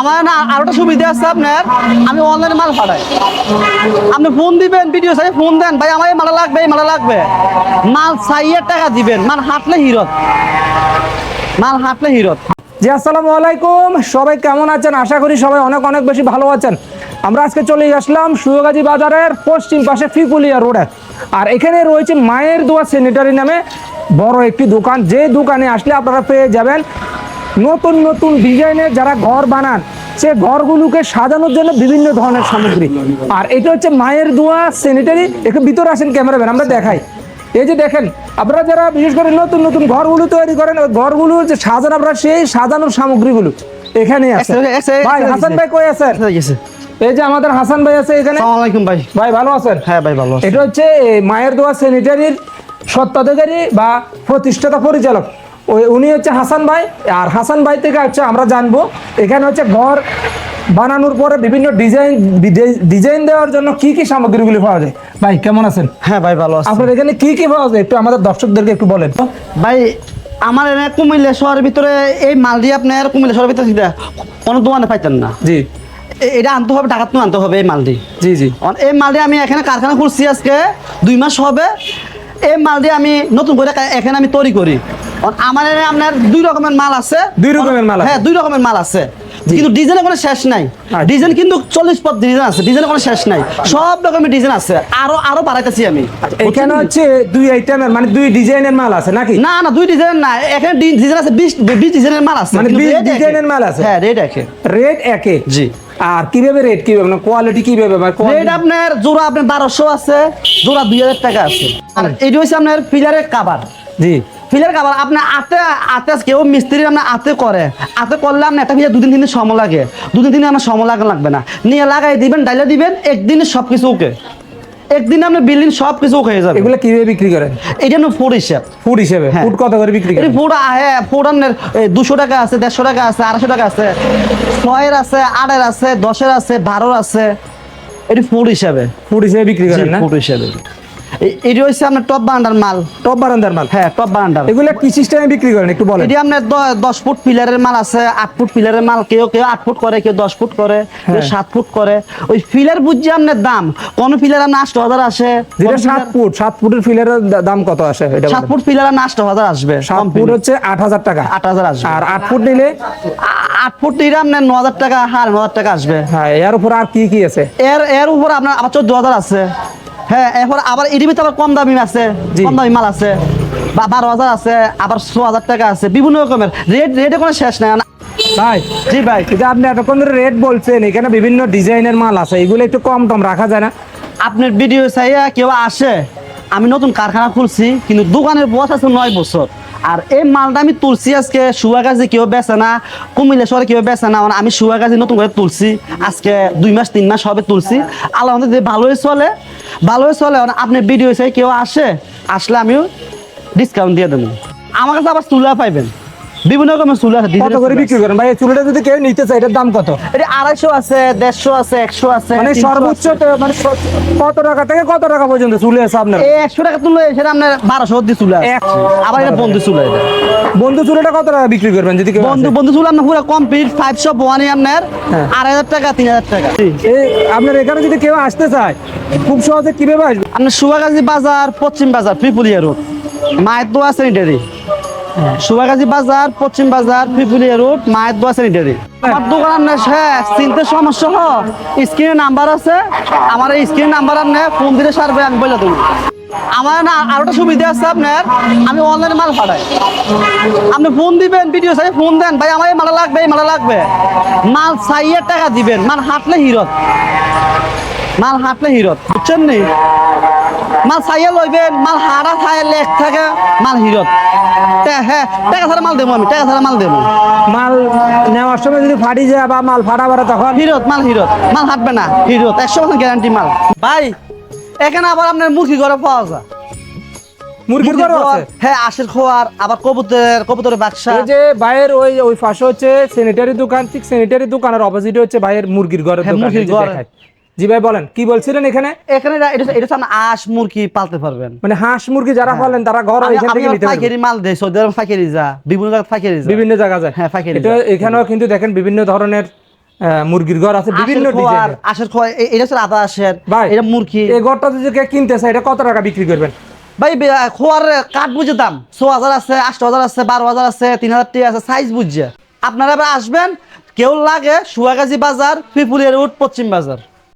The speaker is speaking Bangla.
আমার না আর একটা সুবিধা আছে আপনার, আমি অনলাইনে মাল পাঠাই। আপনি ফোন দিবেন ভিডিও চাই ফোন দেন। ভাই, আমার মালা লাগবে, এই মালা লাগবে। মাল চাইয়ে টাকা দিবেন, মাল হাঁটলে হিরত। মাল হাঁটলে হিরত। জি, আসসালামু আলাইকুম। সবাই কেমন আছেন? আশা করি সবাই অনেক অনেক বেশি ভালো আছেন। আমরা আজকে চলে আসলাম সুয়োগাজী বাজারের পশ্চিম পাশে ফিকুলিয়া রোডে। আর এখানে রয়েছে মায়ের দোয়া স্যানিটারি নামে বড় একটি দোকান। যে দোকানে আসলে আপনারা পেয়ে যাবেন নতুন নতুন ডিজাইনের যারা ঘর বানান সে ঘরগুলোকে সাজানোর জন্য বিভিন্ন ধরনের সামগ্রী। আর এটা হচ্ছে মায়ের দোয়া স্যানিটারি একটু ভিতরে আসেন ক্যামেরাম্যান আমরা দেখাই। এই যে দেখেন আপনারা যারা বিশেষ করে নতুন নতুন ঘরগুলো তৈরি করেন ওই ঘরগুলো যে সাজান আপনারা সেই সাজানোর সামগ্রীগুলো এখানে আছে। ভাই হাসান ভাই কই গেছে এই যে আমাদের হাসান ভাই আছে এখানে। আসসালামু আলাইকুম ভাই। ভাই ভালো আছেন? হ্যাঁ ভাই ভালো আছি। এটা হচ্ছে মায়ের দোয়া স্যানিটারির স্বত্বাধিকারী বা প্রতিষ্ঠাতা পরিচালক। ওই উনি হচ্ছে হাসান ভাই আর হাসান ভাই থেকে হচ্ছে আমরা জানব। এখানে হচ্ছে ঘর বানানোর পরে বিভিন্ন ডিজাইন ডিজাইন দেওয়ার জন্য কি কি সামগ্রীগুলি পাওয়া যায়? ভাই কেমন আছেন? হ্যাঁ ভাই ভালো আছি। আপনার এখানে কি কি পাওয়া যায়? একটু আমাদের দর্শকদেরকে একটু বলেন। ভাই আমার এনে কুমিল্লা শহরের ভিতরে এই মাল দিয়ে আপনার কুমিল্লা শহরের ভিতরে সেটা কোনো দোকানে পাইতেন না। জি। এটা আনতে হবে ঢাকাত আনতে হবে এই মালটি জি জি। এই মালটি আমি এখানে কারখানা খুলছি আজকে দুই মাস হবে। এই মালটি আমি নতুন করে এখানে আমি তৈরি করি। আমার আপনার দুই রকমের মাল আছে। দুই রকমের মাল আছে? হ্যাঁ দুই রকমের মাল আছে। কিন্তু ডিজাইনের কোনো শেষ নাই। আচ্ছা। ডিজাইন কিন্তু চল্লিশ পথ ডিজাইন আছে ডিজাইনের কোনো শেষ নাই। সব রকমের ডিজাইন আছে। আরও আরও বাড়াইতেছি আমি। এখানে হচ্ছে দুই আইটেমের মানে দুই ডিজাইনের মাল আছে নাকি? না না দুই ডিজাইন না এখানে ডিজাইন আছে বিশ বিশ ডিজাইনের মাল আছে। মানে কিন্তু 20 rate একই। ডিজাইনের মাল আছে? হ্যাঁ রেট একে। রেট একে? জি। আর কীভাবে রেট কীভাবে? মানে কোয়ালিটি কীভাবে? মানে রেট আপনার জোড়া আপনার বারোশো আছে জোড়া দুই হাজার টাকা আছে। আর এটি হচ্ছে আপনার পিলারের কাবার জি। পিলার কাবার আপনার আতে আতে কেউ মিস্ত্রি আপনার আতে করে। আতে করলে আপনার একটা পিলার দুদিন তিন দিন সময় লাগে। দুদিন তিন দিন আপনার সময় লাগা লাগবে না। নিয়ে লাগাই দিবেন ডাইলে দিবেন একদিনে সব কিছু ওকে। একদিনে আপনার বিল্ডিং সব কিছু হয়ে যাবে। এগুলো কীভাবে বিক্রি করেন? ফুড হিসাব। ফুড হিসেবে? হ্যাঁ। ফুড কত করে বিক্রি করেন? ফুড হ্যাঁ ফুড আপনার দুশো টাকা আছে দেড়শো টাকা আছে আড়াইশো টাকা আছে ছয়ের আছে আটের আছে দশের আছে বারোর আছে। এটি ফুড হিসাবে। ফুড হিসেবে বিক্রি করেন না? ফুড হিসাবে। এটি হচ্ছে আপনার টপ বান্ডার মাল। টপ বারান্দার মাল? হ্যাঁ টপ বান্ডার এগুলো কি সিস্টেমে বিক্রি করেন? একটু বলেন। এটি আপনার দশ ফুট পিলারের মাল আছে আট ফুট পিলারের মাল কেউ কেউ আট ফুট করে কেউ দশ ফুট করে কেউ হ্যাঁ। সাত ফুট করে। ওই বুঝছি আপনার দাম। কোন পিলার আপনার আষ্ট হাজার আসে? যেটা সাত ফুট সাত ফুটের ফিলের দাম কত আসে? এটা সাত ফুট পিলার আপনার আষ্ট হাজার আসবে সাত ফুট হচ্ছে আট হাজার টাকা। আট হাজার আসবে। আর আট ফুট নিলে? আট ফুট নিলে আপনার ন হাজার টাকা হার ন হাজার টাকা আসবে। হ্যাঁ এর উপর আর কি কি আছে? এর এর উপর আপনার আবার চোদ্দ হাজার আছে। হ্যাঁ এরপর আবার এটির ভিতরে আবার কম দামি আছে। কম দামি মাল আছে। বা বারো হাজার আছে আবার ছ হাজার টাকা আছে বিভিন্ন রকমের। রেট রেটে কোনো শেষ নাই। ভাই জি ভাই। কিন্তু আপনি এতক্ষণ ধরে রেট বলছেন এখানে বিভিন্ন ডিজাইনের মাল আছে এগুলো একটু কম টম রাখা যায় না। আপনার ভিডিও চাইয়া কেউ আসে আমি নতুন কারখানা খুলছি কিন্তু দোকানের বয়স আছে নয় বছর। আর এই মালটা আমি তুলছি আজকে শুয়া গাছে কেউ বেচে না কুমিল্লা কেউ বেচে না আমি শুয়া গাছে নতুন করে তুলছি। আজকে দুই মাস, তিন মাস হবে তুলছি। আল্লাহ ভালোই চলে ভালোই চলে মানে আপনি ভিডিও চাই কেউ আসে, আসলে আমিও ডিসকাউন্ট দিয়ে দেবো। আমার কাছে আবার চুলা পাইবেন। বিভিন্ন রকমের চুলা আছে কত করে বিক্রি করেন? ভাই এই চুলটা যদি কেউ নিতে চায় এটার দাম কত? এটা আড়াইশো আছে দেড়শো আছে একশো আছে মানে সর্বোচ্চ মানে কত টাকা থেকে কত টাকা পর্যন্ত চুলে আছে আপনার? এই একশো টাকা তুললে সেটা আপনার বারোশো চুলা এক- আবার এটা বন্ধু চুলা এটা বন্ধু চুলেটা কত টাকা বিক্রি করবেন যদি বন্ধু বন্ধু চুলা আপনার পুরো কমপ্লিট ফাইভ শপ ওয়ানে আপনার হ্যাঁ। আড়াই হাজার টাকা তিন হাজার টাকা। এই আপনার এখানে যদি কেউ আসতে চায় খুব সহজে কীভাবে আসবে? আপনার বাজার পশ্চিম বাজার ফিপুলিয়া রোড। মায়ের দোয়া স্যানিটারি সুয়াগাজী বাজার পশ্চিম বাজার ফিপুলিয়া রোড মায়ের দোয়া স্যানিটারি আমার দোকান আপনার হ্যাঁ চিনতে সমস্যা হ। স্ক্রিনে নাম্বার আছে। আমার এই স্ক্রিনে নাম্বার আপনি ফোন দিলে সারবে আমি বলে দেবো। আমার না আরও একটা সুবিধা আছে আপনার। আমি অনলাইনে মাল পাঠাই। আপনি ফোন দিবেন ভিডিও চাই ফোন দেন। ভাই আমার এই মালা লাগবে এই মালা লাগবে। মাল চাইয়ে টাকা দিবেন। মাল হাঁটলে হিরত। মাল হাঁটলে হিরত বুঝছেন নি? মাল চাইয়ে লইবেন মাল হারা খায় লেখ থাকে মাল হিরত। হ্যাঁ টাকা ছাড়া মাল দেবো আমি টাকা ছাড়া মাল দেবো মাল নেওয়ার সময় যদি ফাটি যায় বা মাল ফাটা তখন? হিরত মাল হিরত মাল হাঁটবে না হিরত একশো পার্সেন্ট গ্যারান্টি মাল। ভাই এখানে আবার আপনার মুখি ঘরে পাওয়া যায়। মুরগির ঘরও আছে? হ্যাঁ আশের খোয়ার আবার কবুতরের কবুতরের বাক্সা। এই যে ভাইয়ের ওই ওই পাশে হচ্ছে স্যানিটারি দোকান ঠিক স্যানিটারি দোকানের অপোজিটে হচ্ছে ভাইয়ের মুরগির ঘরের হ্যাঁ, দোকান মুরগির ঘর। জি ভাই বলেন কি বলছিলেন এখানে? এখানে এটা- আঁশ মুরগি পালতে পারবেন। মানে হাঁস মুরগি যারা পালেন তারা ঘর এখান থেকে নিতে পারবেন। পাইকারি মাল দেয় সৌদি আরব পাইকারি যা বিভিন্ন পাইকারি যা। বিভিন্ন জায়গা যায়। হ্যাঁ, পাইকারি এটা এখানেও কিন্তু দেখেন বিভিন্ন ধরনের মুরগির ঘর আছে বিভিন্ন খোয়ার, আশের এটা হচ্ছে আদা আশের এটা মুরগি। এই ঘরটা যদি কেউ কিনতে চায় এটা কত টাকা বিক্রি করবেন? ভাই খোয়ার কাঠ বুঝে দাম ছ হাজার আছে আট হাজার আছে বারো হাজার আছে তিন হাজার টাকা আছে সাইজ বুঝছে। আপনারা এবার আসবেন কেউ লাগে সুয়াগাজী বাজার পিপুলিয়া রোড পশ্চিম বাজার।